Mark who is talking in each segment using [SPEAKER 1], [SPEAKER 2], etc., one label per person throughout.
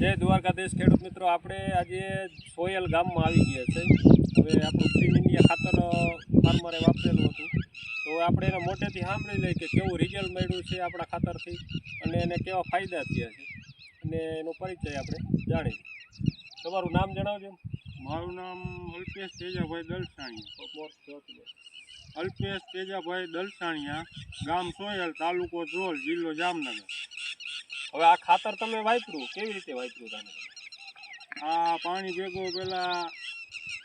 [SPEAKER 1] જય દ્વારકાધીશ ખેડૂત મિત્રો. આપણે આજે સોયલ ગામમાં આવી ગયા છે. હવે આપણું ક્લીન ઇન્ડિયા ખાતર ફાર્મરે વાપરેલું હતું. તો આપણે એને મોટેથી સાંભળી લઈએ કે કેવું રિઝલ્ટ મળ્યું છે આપણા ખાતરથી અને એને કેવા ફાયદા થયા છે. અને એનો પરિચય આપણે જાણીએ. તમારું નામ જણાવજો.
[SPEAKER 2] મારું નામ અલ્પેશ તેજાભાઈ દલસાણીયા. અલ્પેશ તેજાભાઈ દલસાણીયા ગામ સોયલ તાલુકો ધ્રોલ જિલ્લો જામનગર.
[SPEAKER 1] હવે આ ખાતર તમે વાપર્યું? કેવી રીતે વાપર્યું તમે?
[SPEAKER 2] આ પાણી ભેગું પેલા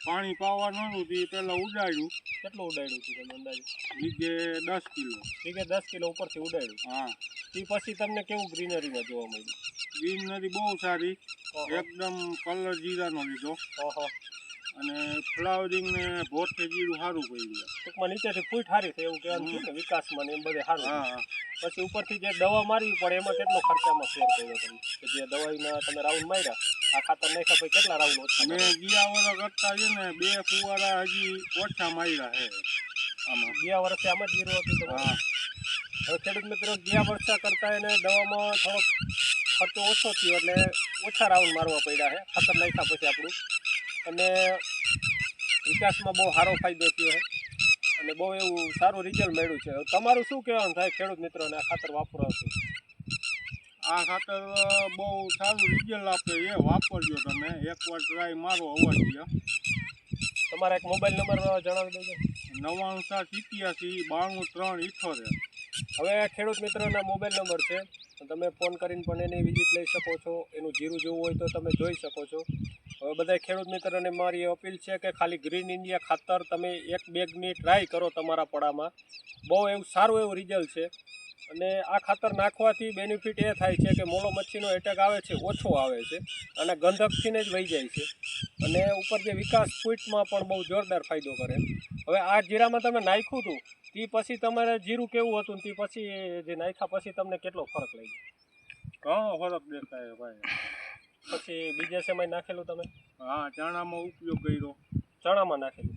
[SPEAKER 2] પાણી પાવાનું હતું તે પેલા ઉડાડ્યું.
[SPEAKER 1] કેટલું ઉડાડ્યું હતું તમે અંદાજે?
[SPEAKER 2] બીજે દસ કિલો.
[SPEAKER 1] વીઘે દસ કિલો ઉપરથી ઉડાડ્યું?
[SPEAKER 2] હા.
[SPEAKER 1] એ પછી તમને કેવું ગ્રીનરીમાં જોવા મળ્યું?
[SPEAKER 2] ગ્રીનરી બહુ સારી. એકદમ કલર જીરાનો લીધો.
[SPEAKER 1] ઓહો.
[SPEAKER 2] અને ફ્લાવરિંગ ને ભોટ થઈ ગયું સારું પડ્યું
[SPEAKER 1] ટૂંકમાં નીચેથી ફૂટ સારી થાય એવું કહેવાનું છે ને વિકાસમાં ને એમ બધે સારું
[SPEAKER 2] હા
[SPEAKER 1] પછી ઉપરથી જે દવા મારવી પડે એમાં કેટલો ખર્ચામાં ફેર કર્યો તમે કે જે દવાઈના તમે રાઉન્ડ માર્યા આ ખાતર નાખ્યા પછી કેટલા રાઉન્ડ ઓછા
[SPEAKER 2] મેં? ગયા વર્ષ કરતા છે ને બે ફુવારા હજી ઓછા માર્યા છે આમાં.
[SPEAKER 1] ગયા વર્ષે આમ જ જીરો હતું તમારે?
[SPEAKER 2] હા.
[SPEAKER 1] હવે ખેડૂત મિત્રો ગયા વર્ષે કરતા એને દવામાં થોડોક ખર્ચો ઓછો થયો એટલે ઓછા રાઉન્ડ મારવા પડ્યા છે ખાતર નાખ્યા પછી આપણું. અને વિકાસમાં બહુ સારો ફાયદો થયો છે. અને બહુ એવું સારું રિઝલ્ટ મળ્યું છે. તમારું શું કહેવાનું થાય ખેડૂત મિત્રોને આ ખાતર વાપરવાથી
[SPEAKER 2] આ ખાતર બહુ સારું રિઝલ્ટ આપે એ વાપરજો તમે. એકવાર ટ્રાય મારો અવાજ
[SPEAKER 1] તમારા એક મોબાઈલ નંબર જણાવી દેજો.
[SPEAKER 2] નવ્વાણું સાત ઇત્યાસી બાણું ત્રણ ઇઠોતેર
[SPEAKER 1] હવે ખેડૂત મિત્રોના મોબાઈલ નંબર છે. તો તમે ફોન કરીને પણ એની વિઝિટ લઈ શકો છો. એનું જીરું જોવું હોય તો તમે જોઈ શકો છો. હવે બધા ખેડૂત મિત્રોને મારી અપીલ છે કે ખાલી ગ્રીન ઇન્ડિયા ખાતર તમે એક બેગની ટ્રાય કરો તમારા પડામાં. બહુ એવું સારું એવું રિઝલ્ટ છે. અને આ ખાતર નાખવાથી બેનિફિટ એ થાય છે કે મોલો મચ્છીનો એટેક આવે છે, ઓછો આવે છે અને ગંધકથીને જ વહી જાય છે. અને ઉપર જે વિકાસ ફૂટમાં પણ બહુ જોરદાર ફાયદો કરે. હવે આ જીરામાં તમે નાખ્યું હતું, તે પછી તમારે જીરું કેવું હતું તે પછી જે નાખ્યા પછી તમને કેટલો ફરક લાગ્યો?
[SPEAKER 2] ઘણો ફરક દેખાય ભાઈ.
[SPEAKER 1] પછી બીજા સમય નાખેલું તમે?
[SPEAKER 2] હા ચણામાં ઉપયોગ કર્યો.
[SPEAKER 1] ચણામાં નાખેલું.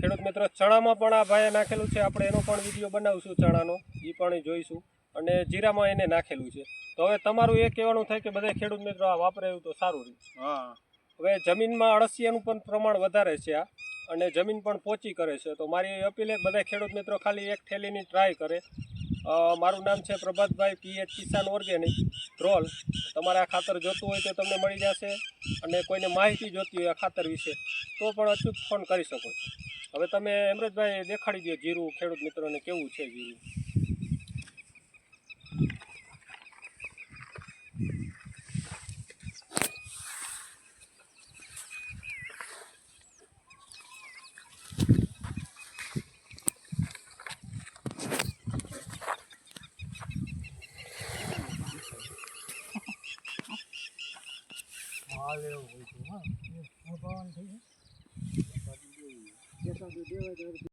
[SPEAKER 1] ખેડૂત મિત્રો ચણામાં પણ આ ભાઈએ નાખેલું છે. આપણે એનો પણ વીડિયો બનાવશું ચણાનો. એ પણ જોઈશું. અને જીરામાં એને નાખેલું છે. તો હવે તમારું એ કહેવાનું થાય કે બધા ખેડૂત મિત્રો આ વાપરે એવું તો સારું રહે.
[SPEAKER 2] હા.
[SPEAKER 1] હવે જમીનમાં અળસિયાનું પણ પ્રમાણ વધારે છે આ. અને જમીન પણ પોચી કરે છે. તો મારી અપીલ એક બધા ખેડૂત મિત્રો ખાલી એક થેલીની ટ્રાય કરે. મારું નામ છે પ્રભાતભાઈ પીએચ કિસાન ઓર્ગેનિક. ધ્રોલ તમારે આ ખાતર જોતું હોય તો તમને મળી જશે અને કોઈને માહિતી જોતી હોય આ ખાતર વિશે તો પણ અચૂક ફોન કરી શકો છો. હવે તમે એમરેજભાઈ દેખાડી દો જીરું, ખેડૂત મિત્રોને કેવું છે જીરું? હાલે